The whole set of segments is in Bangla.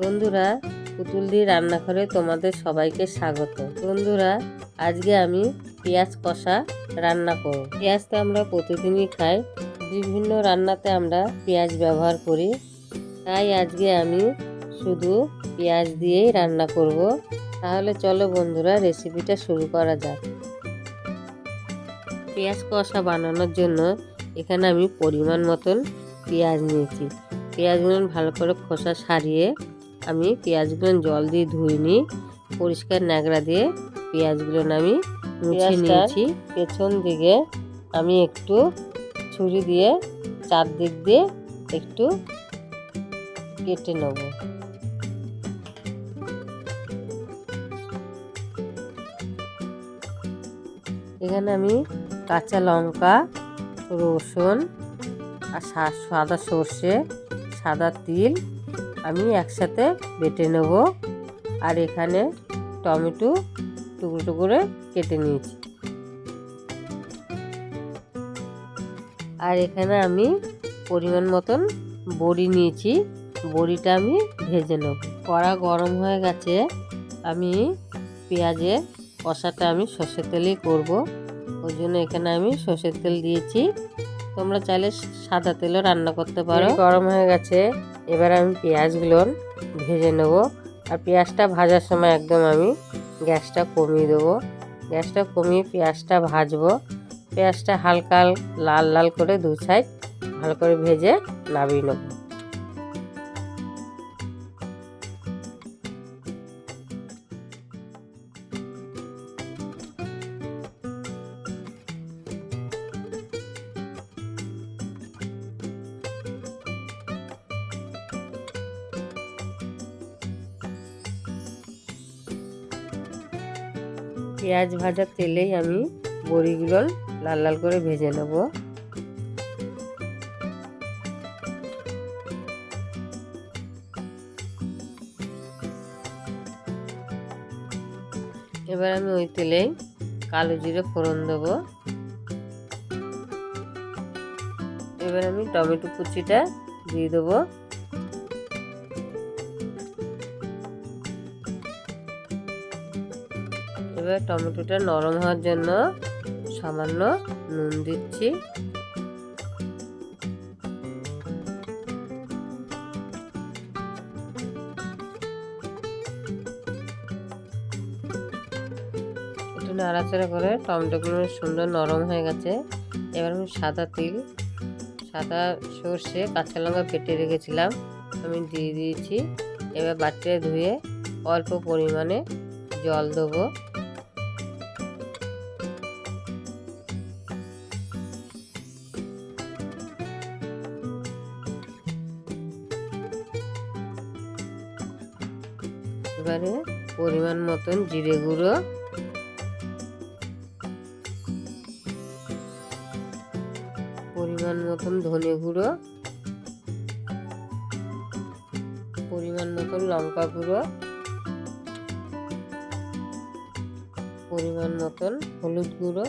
বন্ধুরা পুতুল দিয়ে রান্নাঘরে তোমাদের সবাইকে স্বাগত। বন্ধুরা, আজকে আমি পেঁয়াজ কষা রান্না করব। পেঁয়াজ তো আমরা প্রতিদিনই খাই, বিভিন্ন রান্নাতে আমরা পেঁয়াজ ব্যবহার করি। তাই আজকে আমি শুধু পেঁয়াজ দিয়েই রান্না করব। তাহলে চলো বন্ধুরা, রেসিপিটা শুরু করা যাক। পেঁয়াজ কষা বানানোর জন্য এখানে আমি পরিমাণ মতন পেঁয়াজ নিয়েছি। পেঁয়াজগুলো ভালো করে খোসা সারিয়ে আমি পেঁয়াজগুলো জল দিয়ে ধুয়ে নিই। পরিষ্কার ন্যাকড়া দিয়ে পেঁয়াজগুলো আমি মুছে নিয়েছি। পেছন দিকে আমি একটু ছুরি দিয়ে চারদিক দিয়ে একটু কেটে নেব। এখানে আমি কাঁচা লঙ্কা রসুন আর সাদা সর্ষে সাদা তিল আমি একসাথে বেটে নেব। আর এখানে টমেটো টুকরো টুকরো কেটে নিয়েছি। আর এখানে আমি পরিমাণ মতন বড়ি নিয়েছি। বড়িটা আমি ভেজে নেব। কড়া গরম হয়ে গেছে। আমি পেঁয়াজের কষাটা আমি সর্ষের তেলেই করব। ওই জন্য এখানে আমি সর্ষের তেল দিয়েছি। তোমরা চাইলে সাদা তেলও রান্না করতে পারো। গরম হয়ে গেছে। এবার আমি পেঁয়াজগুলো ভেজে নেব। আর পেঁয়াজটা ভাজার সময় একদম আমি গ্যাসটা কমিয়ে দেবো। গ্যাসটা কমিয়ে পেঁয়াজটা ভাজবো। পেঁয়াজটা হালকা লাল লাল করে দু সাইড ভালো করে ভেজে নামিয়ে নেব। পেঁয়াজ ভাজার তেলেই আমি বড়িগুলো লাল লাল করে ভেজে নেব। এবার আমি ওই তেলেই কালো জিরে ফোড়ন দেবো। এবার আমি টমেটো কুচিটা দিয়ে দেবো। এবার টমেটোটা নরম হওয়ার জন্য সামান্য নুন দিচ্ছি। একটু নাড়াচাড়া করে টমেটোগুলো সুন্দর নরম হয়ে গেছে। এবার আমি সাদা তিল, সাদা সর্ষে, কাঁচা লঙ্কা কেটে রেখেছিলাম, আমি দিয়ে দিয়েছি। এবার বাটিটা ধুয়ে অল্প পরিমাণে জল দেবো। এবারে পরিমাণ মতন জিরে গুঁড়ো। পরিমাণ মতন ধনে গুঁড়ো। পরিমাণ মতন লঙ্কা গুঁড়ো। পরিমাণ মতন হলুদ গুঁড়ো।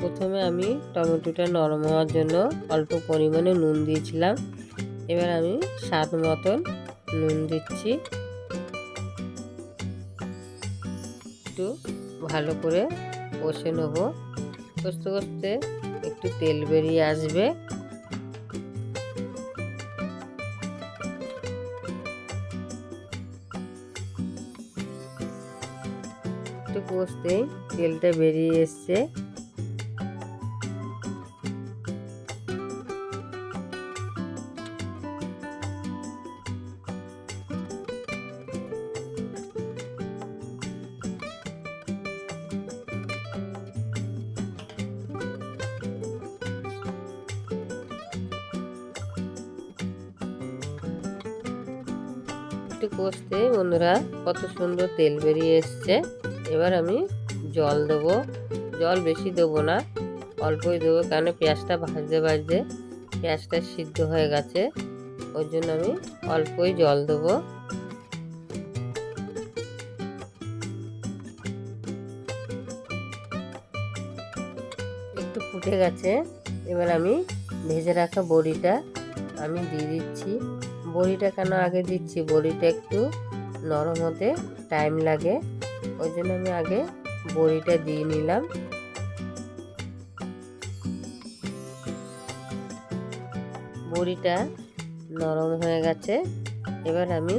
প্রথমে আমি টমেটোটা নরম হওয়ার জন্য অল্প পরিমাণে নুন দিয়েছিলাম। এবার আমি স্বাদ মতন নুন দিচ্ছি। একটু ভালো করে কষে নেব। কষতে কষতে একটু তেল বেরিয়ে আসবে। একটু কষতেই তেলটা বেরিয়ে এসছে। একটু কষতে বন্ধুরা কত সুন্দর তেল বেরিয়ে এসছে। এবার আমি জল দেবো। জল বেশি দেবো না, অল্পই দেবো কারণ পেঁয়াজটা ভাজতে ভাজতে পেঁয়াজটা সিদ্ধ হয়ে গেছে। ওই জন্য আমি অল্পই জল দেবো। একটু ফুটে গেছে। এবার আমি ভেজে রাখা বড়িটা আমি দিয়ে দিচ্ছি। বড়িটা কেন আগে দিচ্ছি? বড়িটা একটু নরম হতে টাইম লাগে। ওই জন্য আমি আগে বড়িটা দিয়ে নিলাম। বড়িটা নরম হয়ে গেছে। এবার আমি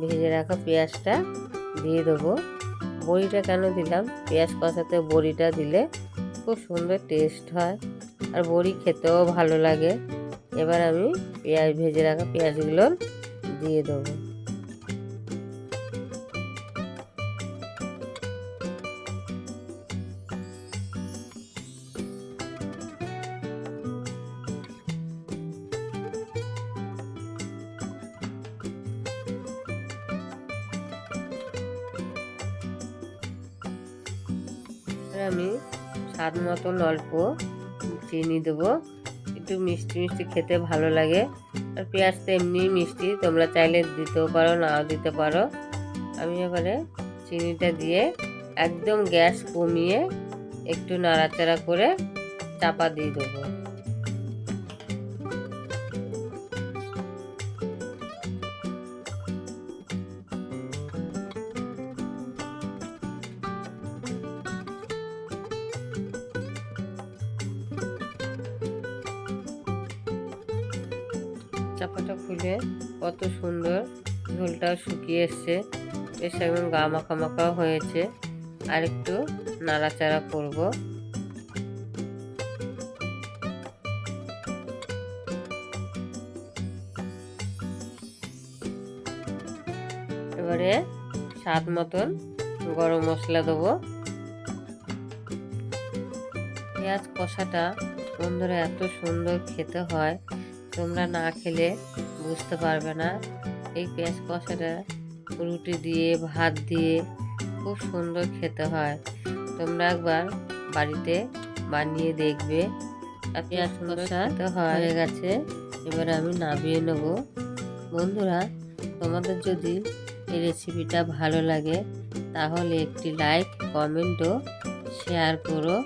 ভেজে রাখা পেঁয়াজটা দিয়ে দেবো। বড়িটা কেন দিলাম? পেঁয়াজ কষাতে বড়িটা দিলে খুব সুন্দর টেস্ট হয়। আর বড়ি খেতেও ভালো লাগে। এবার আমি পেঁয়াজ ভেজে রাখা পেঁয়াজগুলো দিয়ে দেবো। আমি স্বাদ মতন অল্প চিনি দেবো। একটু মিষ্টি মিষ্টি খেতে ভালো লাগে। আর পেঁয়াজ তো এমনি মিষ্টি, তোমরা চাইলে দিতেও পারো, নাও দিতে পারো। আমি এবারে চিনিটা দিয়ে একদম গ্যাস কমিয়ে একটু নাড়াচাড়া করে চাপা দিয়ে দেবো। চাপাটা খুলে কত সুন্দর ঝোলটাও শুকিয়ে এসছে। বেশ একদম গা মাখা মাখা হয়েছে। আর একটু নাড়াচাড়া করব। এবারে স্বাদ মতন গরম মশলা দেবো। পেঁয়াজ কষাটা বন্ধুরা এত সুন্দর খেতে হয়। তোমরা না খেলে বুঝতে পারবে না। এই পেঁয়াজ কষাটা রুটি দিয়ে ভাত দিয়ে খুব সুন্দর খেতে হয়। তোমরা একবার বাড়িতে বানিয়ে দেখবে আর পেঁয়াজ কষা হয়ে। গেছে। এবার আমি নামিয়ে নেব। বন্ধুরা তোমাদের যদি এই রেসিপিটা ভালো লাগে তাহলে একটি লাইক কমেন্ট ও শেয়ার করো।